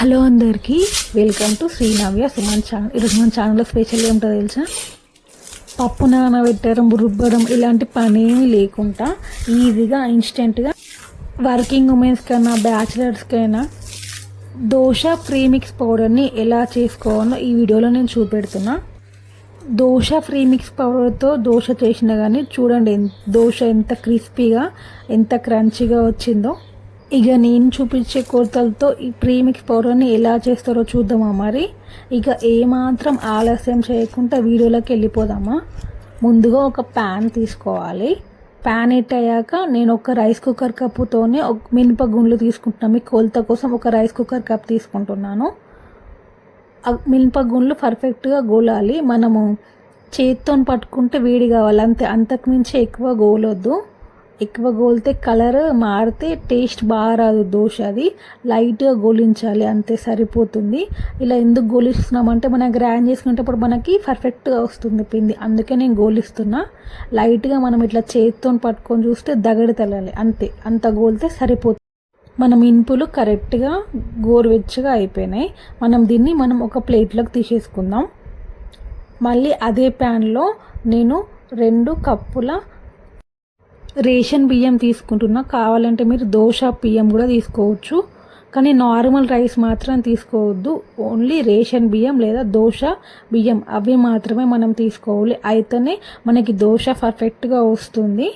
Hello అందరికీ welcome to Srinavya Suman channel ఈరోజు మన ఛానల్లో స్పెషల్ ఏమిటో తెలుసా? పప్పు నానబెట్టడం రుబ్బడం ఇలాంటి పనేమి లేకుండా ఈజీగా ఇన్స్టెంట్గా వర్కింగ్ ఉమెన్స్కైనా బ్యాచిలర్స్కైనా దోశ ప్రీమిక్స్ పౌడర్ని ఎలా చేసుకోవాలో ఈ వీడియోలో నేను చూపెడుతున్నా. దోశ ఫ్రీమిక్స్ పౌడర్తో దోశ చేసినా కానీ చూడండి దోశ ఎంత క్రిస్పీగా ఎంత క్రంచీగా వచ్చిందో. ఇక నేను చూపించే కొలతలతో ఈ ప్రీమిక్స్ పౌడర్ని ఎలా చేస్తారో చూద్దామా మరి? ఇక ఏమాత్రం ఆలస్యం చేయకుండా వీడియోలోకి వెళ్ళిపోదామా? ముందుగా ఒక ప్యాన్ తీసుకోవాలి. ప్యాన్ ఎట్ అయ్యాక నేను ఒక రైస్ కుక్కర్ కప్పుతోనే ఒక మినప గుండ్లు తీసుకుంటున్నాను మీ కొలత కోసం ఒక రైస్ కుక్కర్ కప్ తీసుకుంటున్నాను. మినప గుండ్లు పర్ఫెక్ట్గా గోలాలి. మనము చేత్తో పట్టుకుంటే వేడి కావాలి. అంతే. అంతకుమించి ఎక్కువ గోలొద్దు. ఎక్కువ గోలితే కలర్ మారితే టేస్ట్ బాగా రాదు దోశ అది. లైట్గా గోలించాలి అంతే సరిపోతుంది. ఇలా ఎందుకు గోలిస్తున్నామంటే మనం గ్రైండ్ చేసుకునేటప్పుడు మనకి పర్ఫెక్ట్గా వస్తుంది పిండి. అందుకే నేను గోలిస్తున్నా. లైట్గా మనం ఇట్లా చేతితో పట్టుకొని చూస్తే దగడి తెలాలి అంతే. అంత గోలితే సరిపోతుంది. మనం ఇన్పులు కరెక్ట్గా గోరువెచ్చగా అయిపోయినాయి. మనం దీన్ని మనం ఒక ప్లేట్లోకి తీసేసుకుందాం. మళ్ళీ అదే ప్యాన్లో నేను రెండు కప్పుల రేషన్ బియ్యం తీసుకుంటున్నా. కావాలంటే మీరు దోశ బియ్యం కూడా తీసుకోవచ్చు. కానీ నార్మల్ రైస్ మాత్రం తీసుకోవద్దు. ఓన్లీ రేషన్ బియ్యం లేదా దోశ బియ్యం అవి మాత్రమే మనం తీసుకోవాలి. అయితేనే మనకి దోశ పర్ఫెక్ట్గా వస్తుంది.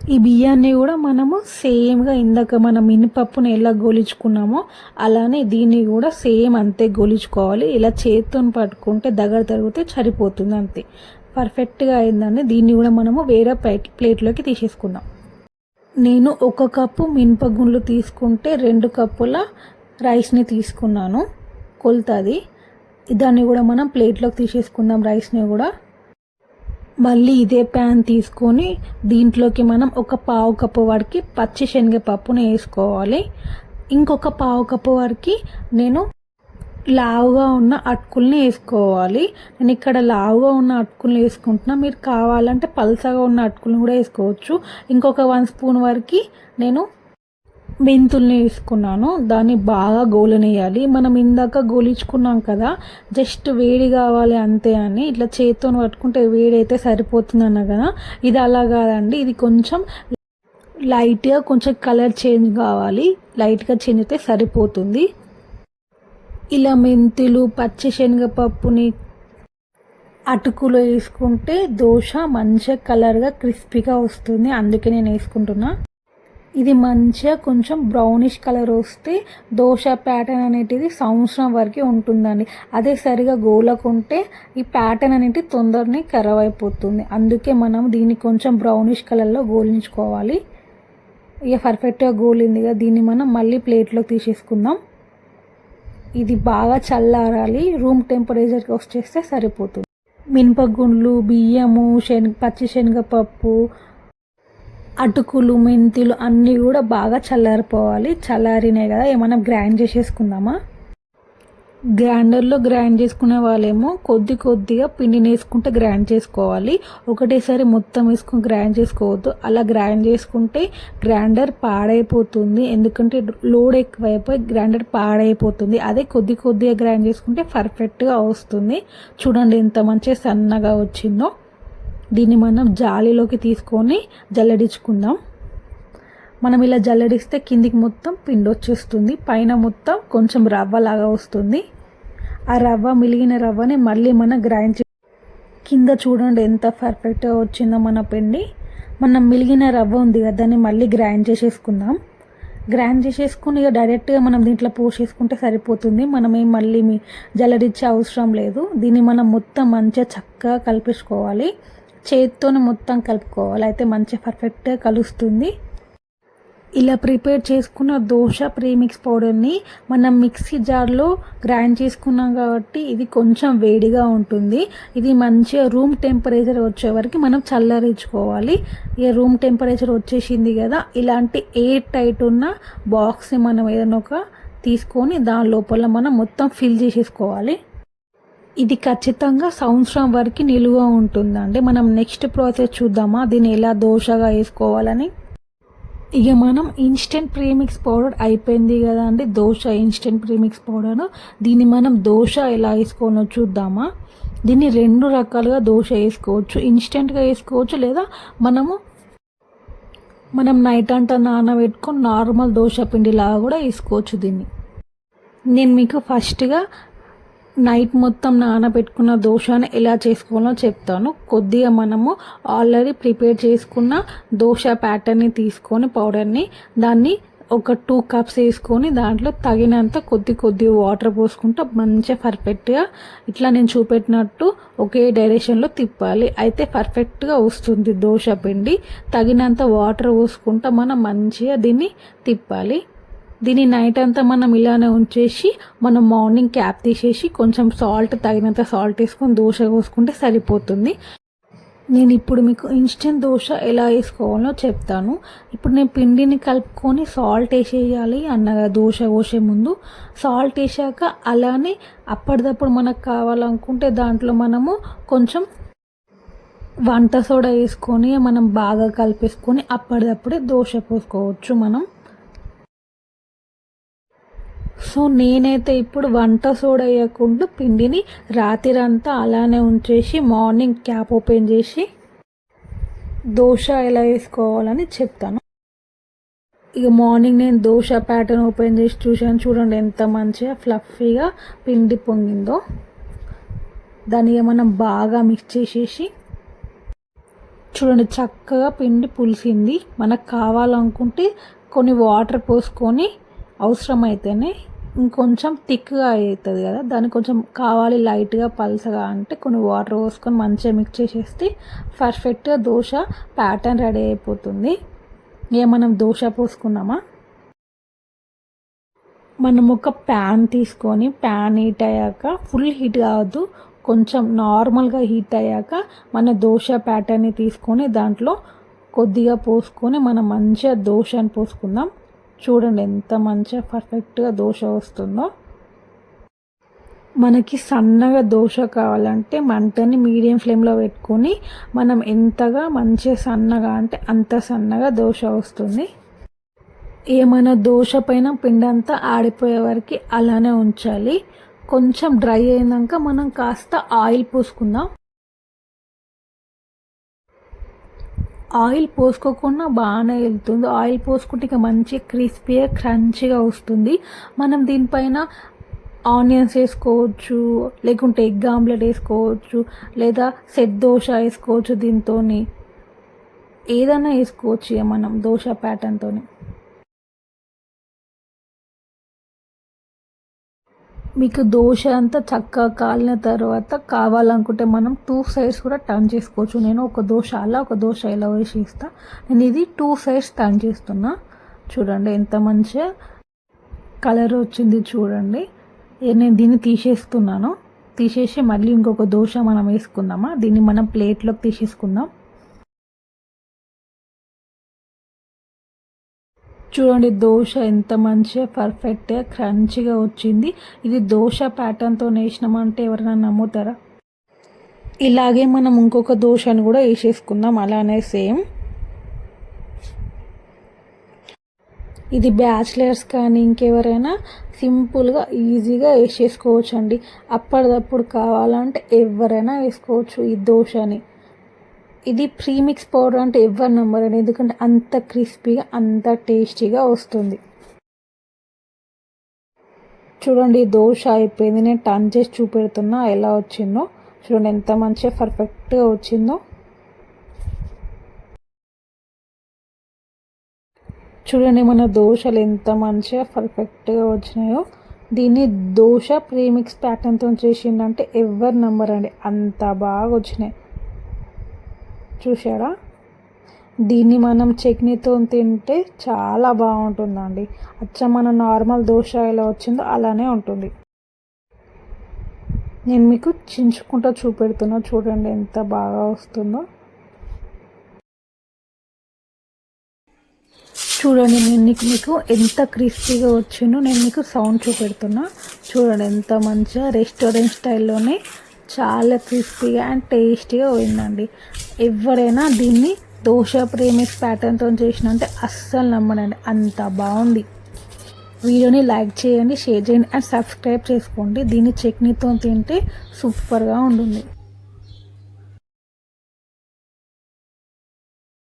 ఈ బియ్యాన్ని కూడా మనము సేమ్గా ఇందాక మనం మినపప్పుని ఎలా గోలించుకున్నామో అలానే దీన్ని కూడా సేమ్ అంతే గోలించుకోవాలి. ఇలా చేతితో పట్టుకుంటే దగ్గర తరిగితే సరిపోతుంది అంతే. పర్ఫెక్ట్గా అయిందండి. దీన్ని కూడా మనము వేరే ప్లేట్ ప్లేట్లోకి తీసేసుకుందాం. నేను ఒక కప్పు మినపగుండ్లు తీసుకుంటే రెండు కప్పుల రైస్ని తీసుకున్నాను. కొలుతుంది. దాన్ని కూడా మనం ప్లేట్లోకి తీసేసుకుందాం రైస్ని కూడా. మళ్ళీ ఇదే ప్యాన్ తీసుకొని దీంట్లోకి మనం ఒక పావు కప్పు వరకు పచ్చి శనగపప్పుని వేసుకోవాలి. ఇంకొక పావు కప్పు వరకు నేను లావుగా ఉన్న అటుకుల్ని వేసుకోవాలి. నేను ఇక్కడ లావుగా ఉన్న అటుకుల్ని వేసుకుంటున్నా. మీరు కావాలంటే పల్సగా ఉన్న అటుకుల్ని కూడా వేసుకోవచ్చు. ఇంకొక వన్ స్పూన్ వరకు నేను మెంతుల్ని వేసుకున్నాను. దాన్ని బాగా గోలనేయాలి. మనం ఇందాక గోలించుకున్నాం కదా జస్ట్ వేడి కావాలి అంతే అని. ఇట్లా చేత్తో పట్టుకుంటే వేడి అయితే సరిపోతుంది అన్న కదా. ఇది అలా కాదండి. ఇది కొంచెం లైట్గా కొంచెం కలర్ చేంజ్ కావాలి. లైట్గా చేంజ్ అయితే సరిపోతుంది. ఇలా మెంతులు పచ్చి శనగపప్పుని అటుకులో వేసుకుంటే దోశ మంచిగా కలర్గా క్రిస్పీగా వస్తుంది. అందుకే నేను వేసుకుంటున్నా. ఇది మంచిగా కొంచెం బ్రౌనిష్ కలర్ వస్తే దోశ ప్యాటర్న్ అనేటిది సంవత్సరం వరకు ఉంటుందండి. అదే సరిగా గోలకుంటే ఈ ప్యాటర్న్ అనేది తొందరనే ఖరాబ్ అయిపోతుంది. అందుకే మనం దీన్ని కొంచెం బ్రౌనిష్ కలర్లో గోలించుకోవాలి. ఇక పర్ఫెక్ట్గా గోలింది కదా దీన్ని మనం మళ్ళీ ప్లేట్లోకి తీసేసుకుందాం. ఇది బాగా చల్లారాలి రూమ్ టెంపరేచర్కి వచ్చేస్తే సరిపోతుంది. మినపగుండ్లు బియ్యము శనగ పచ్చి శనగపప్పు అటుకులు మెంతులు అన్నీ కూడా బాగా చల్లారిపోవాలి. చల్లారినాయి కదా ఏమైనా గ్రైండ్ చేసేసుకుందామా? గ్రైండర్లో గ్రైండ్ చేసుకునే వాళ్ళేమో కొద్ది కొద్దిగా పిండిని వేసుకుంటే గ్రైండ్ చేసుకోవాలి. ఒకటేసారి మొత్తం వేసుకుని గ్రైండ్ చేసుకోవద్దు. అలా గ్రైండ్ చేసుకుంటే గ్రైండర్ పాడైపోతుంది. ఎందుకంటే లోడ్ ఎక్కువైపోయి గ్రైండర్ పాడైపోతుంది. అదే కొద్ది కొద్దిగా గ్రైండ్ చేసుకుంటే పర్ఫెక్ట్గా వస్తుంది. చూడండి ఎంత మంచిగా సన్నగా వచ్చిందో. దీన్ని మనం జాలీలోకి తీసుకొని జల్లడించుకుందాం. మనం ఇలా జల్లడిస్తే కిందికి మొత్తం పిండి వచ్చేస్తుంది పైన మొత్తం కొంచెం రవ్వ లాగా వస్తుంది. ఆ రవ్వ మిలిగిన రవ్వని మళ్ళీ మనం గ్రైండ్ చే కింద చూడండి ఎంత పర్ఫెక్ట్గా వచ్చిందో మన పిండి. మనం మిలిగిన రవ్వ ఉంది కదా దాన్ని మళ్ళీ గ్రైండ్ చేసేసుకుందాం. గ్రైండ్ చేసేసుకుని ఇక డైరెక్ట్గా మనం దీంట్లో పోసేసుకుంటే సరిపోతుంది. మనం ఏం మళ్ళీ మీ జల్లడిచ్చే అవసరం లేదు. దీన్ని మనం మొత్తం మంచిగా చక్కగా కలిపేసుకోవాలి. చేతితోనే మొత్తం కలుపుకోవాలి. అయితే మంచిగా పర్ఫెక్ట్గా కలుస్తుంది. ఇలా ప్రిపేర్ చేసుకున్న దోశ ప్రీమిక్స్ పౌడర్ని మనం మిక్సీ జార్లో గ్రైండ్ చేసుకున్నాం కాబట్టి ఇది కొంచెం వేడిగా ఉంటుంది. ఇది మంచిగా రూమ్ టెంపరేచర్ వచ్చే వరకు మనం చల్లరించుకోవాలి. ఇక రూమ్ టెంపరేచర్ వచ్చేసింది కదా ఇలాంటి ఎయిర్ టైట్ ఉన్న బాక్స్ని మనం ఏదైనా ఒక తీసుకొని దాని లోపల మనం మొత్తం ఫిల్ చేసేసుకోవాలి. ఇది ఖచ్చితంగా సంవత్సరం వరకు నిలువ ఉంటుందండి. మనం నెక్స్ట్ ప్రాసెస్ చూద్దామా? దీన్ని ఎలా దోశగా వేసుకోవాలని? ఇక మనం ఇన్స్టెంట్ ప్రీమిక్స్ పౌడర్ అయిపోయింది కదా అండి. దోశ ఇన్స్టెంట్ ప్రీమిక్స్ పౌడర్ దీన్ని మనం దోశ ఎలా వేసుకోనో చూద్దామా? దీన్ని రెండు రకాలుగా దోశ వేసుకోవచ్చు. ఇన్స్టెంట్గా వేసుకోవచ్చు లేదా మనము మనం నైట్ అంతా నానబెట్టుకొని నార్మల్ దోశ పిండిలాగా కూడా వేసుకోవచ్చు దీన్ని. నేను మీకు ఫస్ట్గా నైట్ మొత్తం నానబెట్టుకున్న దోశని ఎలా చేసుకోవాలో చెప్తాను. కొద్దిగా మనము ఆల్రెడీ ప్రిపేర్ చేసుకున్న దోశ ప్యాటర్న్ని తీసుకొని పౌడర్ని దాన్ని ఒక టూ కప్స్ వేసుకొని దాంట్లో తగినంత కొద్ది కొద్ది వాటర్ పోసుకుంటూ మంచిగా పర్ఫెక్ట్గా ఇట్లా నేను చూపెట్టినట్టు ఒకే డైరెక్షన్లో తిప్పాలి. అయితే పర్ఫెక్ట్గా వస్తుంది దోశ పిండి. తగినంత వాటర్ పోసుకుంటూ మనం మంచిగా దీన్ని తిప్పాలి. దీన్ని నైట్ అంతా మనం ఇలానే ఉంచేసి మనం మార్నింగ్ క్యాప్ తీసేసి కొంచెం సాల్ట్ తగినంత సాల్ట్ వేసుకొని దోశ పోసుకుంటే సరిపోతుంది. నేను ఇప్పుడు మీకు ఇన్స్టెంట్ దోశ ఎలా వేసుకోవాలో చెప్తాను. ఇప్పుడు నేను పిండిని కలుపుకొని సాల్ట్ వేసేయాలి అన్నగా దోశ పోసే ముందు. సాల్ట్ వేసాక అలానే అప్పటిదప్పుడు మనకు కావాలనుకుంటే దాంట్లో మనము కొంచెం వంట సోడా వేసుకొని మనం బాగా కలిపేసుకొని అప్పటిదప్పుడే దోశ పోసుకోవచ్చు మనం. సో నేనైతే ఇప్పుడు వంట సోడయ్యకుండా వేయకుండా పిండిని రాత్రంతా అలానే ఉంచేసి మార్నింగ్ క్యాప్ ఓపెన్ చేసి దోశ ఎలా వేసుకోవాలని చెప్తాను. ఇక మార్నింగ్ నేను దోశ ప్యాటర్న్ ఓపెన్ చేసి చూశాను. చూడండి ఎంత మంచిగా ఫ్లఫీగా పిండి పొంగిందో. దాన్ని మనం బాగా మిక్స్ చేసేసి చూడండి చక్కగా పిండి పులిసింది. మనకు కావాలనుకుంటే కొన్ని వాటర్ పోసుకొని అవసరమైతేనే ఇంకొంచెం థిక్గా అవుతుంది కదా. దాన్ని కొంచెం కావాలి లైట్గా పలసగా అంటే కొన్ని వాటర్ పోసుకొని మంచిగా మిక్స్ చేసేస్తే పర్ఫెక్ట్గా దోశ ప్యాటర్న్ రెడీ అయిపోతుంది. ఇక మనం దోశ పోసుకున్నామా? మనం ఒక ప్యాన్ తీసుకొని ప్యాన్ హీట్ అయ్యాక ఫుల్ హీట్ కావద్దు. కొంచెం నార్మల్గా హీట్ అయ్యాక మన దోశ ప్యాటర్న్ని తీసుకొని దాంట్లో కొద్దిగా పోసుకొని మనం మంచిగా దోశని పోసుకుందాం. చూడండి ఎంత మంచిగా పర్ఫెక్ట్గా దోశ వస్తుందో. మనకి సన్నగా దోశ కావాలంటే మంటని మీడియం ఫ్లేమ్లో పెట్టుకొని మనం ఎంతగా మంచిగా సన్నగా అంటే అంత సన్నగా దోశ వస్తుంది. ఏమైనా దోశ పైన పిండి అంతా ఆడిపోయే వరకు అలానే ఉంచాలి. కొంచెం డ్రై అయినాక మనం కాస్త ఆయిల్ పోసుకుందాం. ఆయిల్ పోసుకోకుండా బాగానే వెళ్తుంది. ఆయిల్ పోసుకుంటే ఇక మంచి క్రిస్పీగా క్రంచిగా వస్తుంది. మనం దీనిపైన ఆనియన్స్ వేసుకోవచ్చు లేకుంటే ఎగ్ ఆమ్లెట్ వేసుకోవచ్చు లేదా సెట్ దోశ వేసుకోవచ్చు దీంతో ఏదైనా వేసుకోవచ్చు ఇక మనం దోశ ప్యాటర్న్తో మీకు దోశ అంతా చక్కగా కాలిన తర్వాత కావాలనుకుంటే మనం టూ సైడ్స్ కూడా టర్న్ చేసుకోవచ్చు. నేను ఒక దోశ అలా ఒక దోశ ఇలా వేసి ఇస్తా. నేను ఇది టూ సైడ్స్ టర్న్ చేస్తున్నా. చూడండి ఎంత మంచిగా కలర్ వచ్చింది చూడండి. నేను దీన్ని తీసేస్తున్నాను. తీసేసి మళ్ళీ ఇంకొక దోశ మనం వేసుకుందామా? దీన్ని మనం ప్లేట్లోకి తీసేసుకుందాం. చూడండి దోశ ఎంత మంచిగా పర్ఫెక్ట్గా క్రంచిగా వచ్చింది. ఇది దోశ ప్యాటర్న్తో వేసినామంటే ఎవరైనా నమ్ముతారా? ఇలాగే మనం ఇంకొక దోశను కూడా వేసేసుకుందాం అలానే సేమ్. ఇది బ్యాచిలర్స్ కానీ ఇంకెవరైనా సింపుల్గా ఈజీగా వేసేసుకోవచ్చు అండి అప్పటిదప్పుడు కావాలంటే ఎవరైనా వేసుకోవచ్చు ఈ దోశని. ఇది ప్రీమిక్స్ పౌడర్ అంటే ఎవరు నమ్మరండి. ఎందుకంటే అంత క్రిస్పీగా అంత టేస్టీగా వస్తుంది. చూడండి దోశ అయిపోయింది. నేను టర్న్ చేసి చూపెడుతున్నా ఎలా వచ్చిందో. చూడండి ఎంత మంచిగా పర్ఫెక్ట్గా వచ్చిందో. చూడండి మన దోశలు ఎంత మంచిగా పర్ఫెక్ట్గా వచ్చినాయో. దీన్ని దోశ ప్రీమిక్స్ ప్యాటర్న్తో చేసిందంటే ఎవరు నమ్మరండి. అంత బాగా వచ్చినాయి. చూసారా దీన్ని మనం చట్నీతో తింటే చాలా బాగుంటుందండి. అచ్చ మన నార్మల్ దోశ ఎలా వచ్చిందో అలానే ఉంటుంది. నేను మీకు చించుకుంటూ చూపెడుతున్నా. చూడండి ఎంత బాగా వస్తుందో. చూడండి నేను నీకు మీకు ఎంత క్రిస్పీగా వచ్చిందో నేను మీకు సౌండ్ చూపెడుతున్నా. చూడండి ఎంత మంచిగా రెస్టారెంట్ స్టైల్లోనే చాలా క్రిస్పీగా అండ్ టేస్టీగా పోయిందండి. ఎవరైనా దీన్ని దోశ ప్రేమిక్స్ ప్యాటర్న్తో చేసిన అంటే అస్సలు నమ్మనండి. అంత బాగుంది. వీడియోని లైక్ చేయండి షేర్ చేయండి అండ్ సబ్స్క్రైబ్ చేసుకోండి. దీన్ని చట్నీతో తింటే సూపర్గా ఉంటుంది.